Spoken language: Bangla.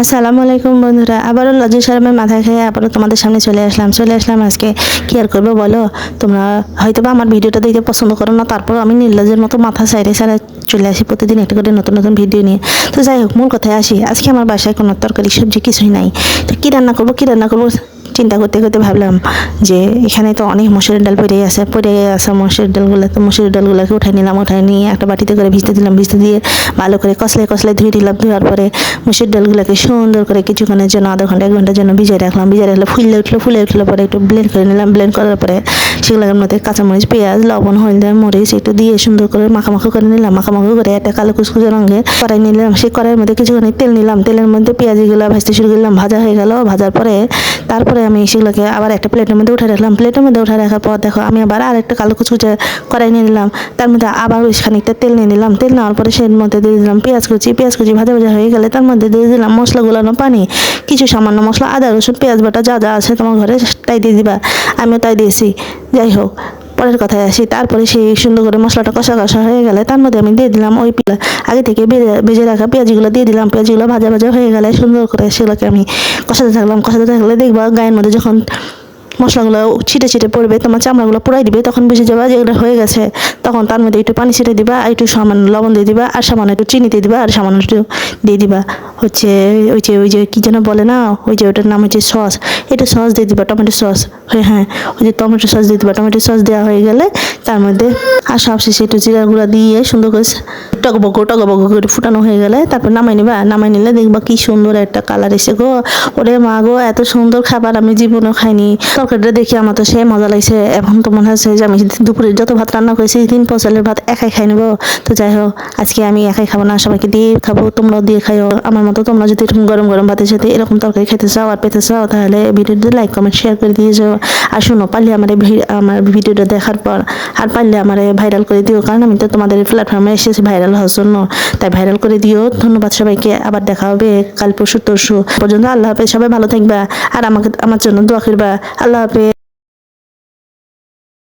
আসসালামু আলাইকুম বন্ধুরা, আবারও লজ্জা শরমের মাথায় খেয়ে আবারও তোমাদের সামনে চলে আসলাম। চলে আসলাম আজকে কি আর করব বলো? তোমরা হয়তো বা আমার ভিডিওটা দেখতে পছন্দ করো না তারপর আমি নির্লজ্জের মতো মাথা সাইডে সারা চলে আসি প্রতিদিন একটা করে নতুন নতুন ভিডিও নিয়ে। তো যাই হোক, মূল কথায় আসি, আজকে আমার বাসায় কোনো তরকারি সবজি কিছুই নাই। তো কী রান্না করব, কী রান্না করব? চিন্তা করতে করতে ভাবলাম যে এখানে তো অনেক মসুরের ডাল পড়ে আছে পড়ে আছে মসুরের ডালগুলো তো মসুরের ডালগুলোকে উঠাই নিলাম, উঠাই নিয়ে একটা বাটিতে করে ভিজতে দিলাম, ভিজতে দিয়ে ভালো করে কষলে কষলে ধুয়ে দিলাম ধোয়ার পরে মসুর ডালগুলোকে সুন্দর করে কিছুক্ষণের জন্য, আধা ঘণ্টা, এক ঘণ্টার জন্য ভিজিয়ে রাখলাম, ভিজিয়ে রাখলে ফুলে উঠল ফুলে উঠল পরে একটু ব্লেন্ড করে নিলাম ব্লেন্ড করার পরে সেগুলোর মধ্যে কাঁচামরিচ, পেঁয়াজ, লবণ, হলদে, মরিচ একটু দিয়ে সুন্দর করে মাখামাখো করে নিলাম, মাখামাখো করে একটা কালো কুচকুচে রঙের কড়াই নিলাম, সেই কড়াইয়ের মধ্যে কিছুখানি তেল নিলাম, তেলের মধ্যে পেঁয়াজগুলো ভাজতে শুরু করলাম, ভাজা হয়ে গেল, ভাজার পরে তারপরে আমি সেগুলোকে আবার একটা প্লেটের মধ্যে উঠে রাখলাম। প্লেটের মধ্যে উঠে রাখার পর দেখো, আমি আবার আর একটা কালো কুচকুচে কড়াই নিয়ে নিলাম। তার মধ্যে আবার ওই খানিকটা তেল নিয়ে নিলাম। তেল নেওয়ার পরে সের মধ্যে দিয়ে দিলাম পেঁয়াজ কুচি। পেঁয়াজ কুচি ভাজা ভাজা হয়ে গেলে তার মধ্যে দিয়ে দিলাম মশলা গুলানো পানি। কিছু সামান্য মশলা, আদা, রসুন, পেঁয়াজ বাটা যা যা আছে তোমার ঘরে, তাই দিয়ে দিবা। আমিও তাই দিয়েছি। যাই হোক পরের কথায় আসি। তারপরে সেই সুন্দর করে মশলাটা কষা কষা হয়ে গেলে তার মধ্যে আমি দিয়ে দিলাম ওই পিলা আগে থেকে ভেজে রাখা পেঁয়াজগুলো দিয়ে দিলাম। পেঁয়াজগুলো ভাজা ভাজা হয়ে গেলে সুন্দর করে সেগুলোকে আমি কষাতে থাকলাম। কষাতে থাকলে দেখবা গায়ের মধ্যে যখন মশলাগুলো ছিটে ছিটে পড়বে, তোমার চামড়াগুলো পুরাই দিবে, তখন বুঝে যাবা যে হয়ে গেছে। তখন তার মধ্যে একটু পানি ছিটে দিবা একটু সামান্য লবণ দিয়ে দিবা, আর সামান্য একটু চিনি দিয়ে দিবা, আর সামান্য একটু দিয়ে দিবা। হচ্ছে ওই যে ওই যে কী যেন বলে না, ওই যে ওটার নাম হচ্ছে সস। এটা সস দিয়ে দিবা, টমেটো সস। হ্যাঁ হ্যাঁ ওই যে টমেটো সস দিয়ে দিবা। টমেটো সস দেওয়া হয়ে গেলে তার মধ্যে আর সব শেষে একটু জিরা গুঁড়া দিয়ে সুন্দর করে টকবক টকবক করে ফুটানো হয়ে গেলে তারপর নামাই নিবা। নামাই নিলে দেখবা কি সুন্দর একটা কালার এসে গো। ওরে মা গো, এত সুন্দর খাবার আমি জীবনেও খাইনি। তরকারিটা দেখি আমার তো সে মজা লাগছে। এখন তো মনে হচ্ছে যে আমি দুপুরে যত ভাত রান্না করেছি তিন পচালের ভাত একাই খাই নেব। তো যাই হোক, আজকে আমি একাই খাব না, সবাইকে দিয়ে খাব, তোমরাও দিয়ে খাইও। আমার মতো তোমরা যদি এরকম গরম গরম ভাতের সাথে এরকম তরকারি খেতে চাও আর পেতে চাও, তাহলে ভিডিওটা লাইক কমেন্ট শেয়ার করে দিয়ে যাও। আর শোনো, পারলে আমার আমার ভিডিওটা দেখার পর, আর পারলে আমার ভাইরাল করে দিও, কারণ আমি তো তোমাদের প্ল্যাটফর্মে এসেছি ভাইরাল হওয়ার জন্য। তাই ভাইরাল করে দিও। ধন্যবাদ সবাইকে। আবার দেখা হবে কাল পরশু তরশু পর্যন্ত। আল্লাহ হাফেজ। সবাই ভালো থাকবা। আর আমাকে আমার জন্য দোয়া করবা। আল্লাহ হাফেজ।